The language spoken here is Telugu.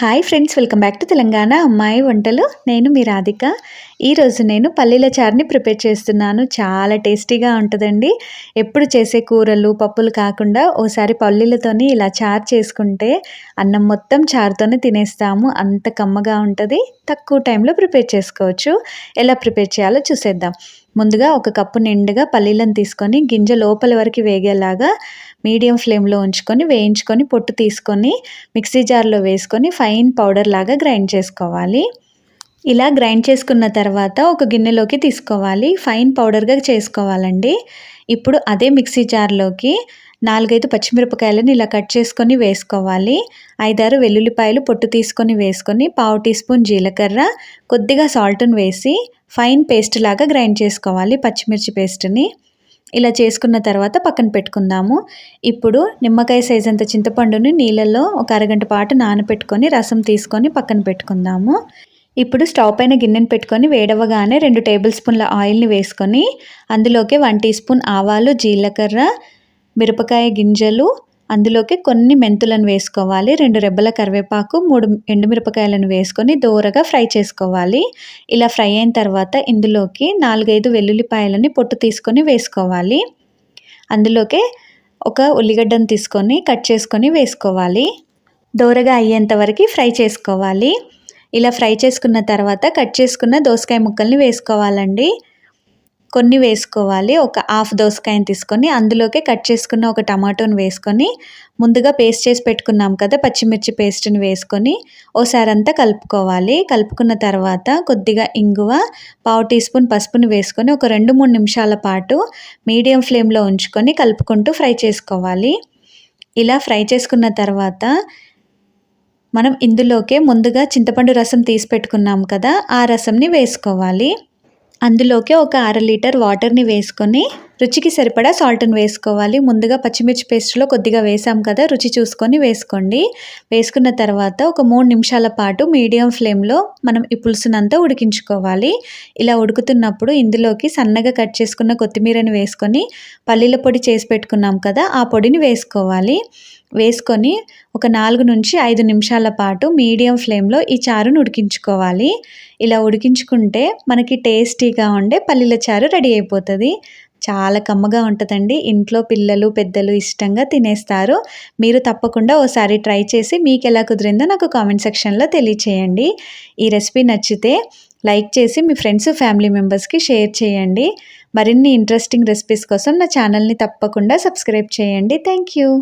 Hi friends welcome back to Telangana అమ్మాయి వంటలు. నేను మీ రాధిక. ఈరోజు నేను పల్లీల చారుని ప్రిపేర్ చేస్తున్నాను. చాలా టేస్టీగా ఉంటుందండి. ఎప్పుడు చేసే కూరలు పప్పులు కాకుండా ఓసారి పల్లీలతోని ఇలా చారు చేసుకుంటే అన్నం మొత్తం చారుతోనే తినేస్తాము. అంత కమ్మగా ఉంటుంది. తక్కువ టైంలో ప్రిపేర్ చేసుకోవచ్చు. ఎలా ప్రిపేర్ చేయాలో చూసేద్దాం. ముందుగా ఒక కప్పు నిండుగా పల్లీలను తీసుకొని గింజ లోపల వరకు వేగేలాగా మీడియం ఫ్లేమ్లో ఉంచుకొని వేయించుకొని పొట్టు తీసుకొని మిక్సీ జార్లో వేసుకొని ఫైన్ పౌడర్ లాగా గ్రైండ్ చేసుకోవాలి. ఇలా గ్రైండ్ చేసుకున్న తర్వాత ఒక గిన్నెలోకి తీసుకోవాలి. ఫైన్ పౌడర్గా చేసుకోవాలండి. ఇప్పుడు అదే మిక్సీ జార్లోకి నాలుగైదు పచ్చిమిరపకాయలను ఇలా కట్ చేసుకొని వేసుకోవాలి. ఐదారు వెల్లుల్లిపాయలు పొట్టు తీసుకొని వేసుకొని పావు టీ స్పూన్ జీలకర్ర కొద్దిగా సాల్ట్ను వేసి ఫైన్ పేస్ట్ లాగా గ్రైండ్ చేసుకోవాలి పచ్చిమిర్చి పేస్ట్ని. ఇలా చేసుకున్న తర్వాత పక్కన పెట్టుకుందాము. ఇప్పుడు నిమ్మకాయ సైజ్ అంత చింతపండుని నీళ్ళల్లో ఒక అరగంట పాటు నానబెట్టుకొని రసం తీసుకొని పక్కన పెట్టుకుందాము. ఇప్పుడు స్టవ్ పైన గిన్నెను పెట్టుకొని వేడవగానే రెండు టేబుల్ స్పూన్ల ఆయిల్ని వేసుకొని అందులోకి వన్ టీ స్పూన్ ఆవాలు జీలకర్ర మిరపకాయ గింజలు అందులోకి కొన్ని మెంతులను వేసుకోవాలి రెండు రెబ్బల కరివేపాకు మూడు ఎండుమిరపకాయలను వేసుకొని దోరగా ఫ్రై చేసుకోవాలి. ఇలా ఫ్రై అయిన తర్వాత ఇందులోకి నాలుగైదు వెల్లుల్లిపాయలని పొట్టు తీసుకొని వేసుకోవాలి. అందులోకి ఒక ఉల్లిగడ్డను తీసుకొని కట్ చేసుకొని వేసుకోవాలి. దోరగా అయ్యేంత వరకు ఫ్రై చేసుకోవాలి. ఇలా ఫ్రై చేసుకున్న తర్వాత కట్ చేసుకున్న దోసకాయ ముక్కల్ని వేసుకోవాలండి. కొన్ని వేసుకోవాలి. ఒక హాఫ్ దోసకాయని తీసుకొని అందులోకే కట్ చేసుకున్న ఒక టమాటోని వేసుకొని ముందుగా పేస్ట్ చేసి పెట్టుకున్నాం కదా పచ్చిమిర్చి పేస్ట్ని వేసుకొని ఓసారి అంతా కలుపుకోవాలి. కలుపుకున్న తర్వాత కొద్దిగా ఇంగువ పావు టీ స్పూన్ పసుపుని వేసుకొని ఒక రెండు మూడు నిమిషాల పాటు మీడియం ఫ్లేమ్లో ఉంచుకొని కలుపుకుంటూ ఫ్రై చేసుకోవాలి. ఇలా ఫ్రై చేసుకున్న తర్వాత మనం ఇందులోకే ముందుగా చింతపండు రసం తీసి పెట్టుకున్నాం కదా ఆ రసంని వేసుకోవాలి. అందులోకి ఒక అర లీటర్ వాటర్ని వేసుకొని రుచికి సరిపడా సాల్ట్ని వేసుకోవాలి. ముందుగా పచ్చిమిర్చి పేస్ట్లో కొద్దిగా వేసాం కదా రుచి చూసుకొని వేసుకోండి. వేసుకున్న తర్వాత ఒక మూడు నిమిషాల పాటు మీడియం ఫ్లేమ్లో మనం ఈ పులుసునంతా ఉడికించుకోవాలి. ఇలా ఉడుకుతున్నప్పుడు ఇందులోకి సన్నగా కట్ చేసుకున్న కొత్తిమీరని వేసుకొని పల్లీల పొడి చేసి పెట్టుకున్నాం కదా ఆ పొడిని వేసుకోవాలి. వేసుకొని ఒక నాలుగు నుంచి ఐదు నిమిషాల పాటు మీడియం ఫ్లేమ్లో ఈ చారును ఉడికించుకోవాలి. ఇలా ఉడికించుకుంటే మనకి టేస్టీగా ఉండే పల్లీల చారు రెడీ అయిపోతుంది. చాలా కమ్మగా ఉంటుందండి. ఇంట్లో పిల్లలు పెద్దలు ఇష్టంగా తినేస్తారు. మీరు తప్పకుండా ఓసారి ట్రై చేసి మీకు ఎలా కుదిరిందో నాకు కామెంట్ సెక్షన్లో తెలియచేయండి. ఈ రెసిపీ నచ్చితే లైక్ చేసి మీ ఫ్రెండ్స్ ఫ్యామిలీ మెంబర్స్కి షేర్ చేయండి. మరిన్ని ఇంట్రెస్టింగ్ రెసిపీస్ కోసం నా ఛానల్ని తప్పకుండా సబ్స్క్రైబ్ చేయండి. Thank you.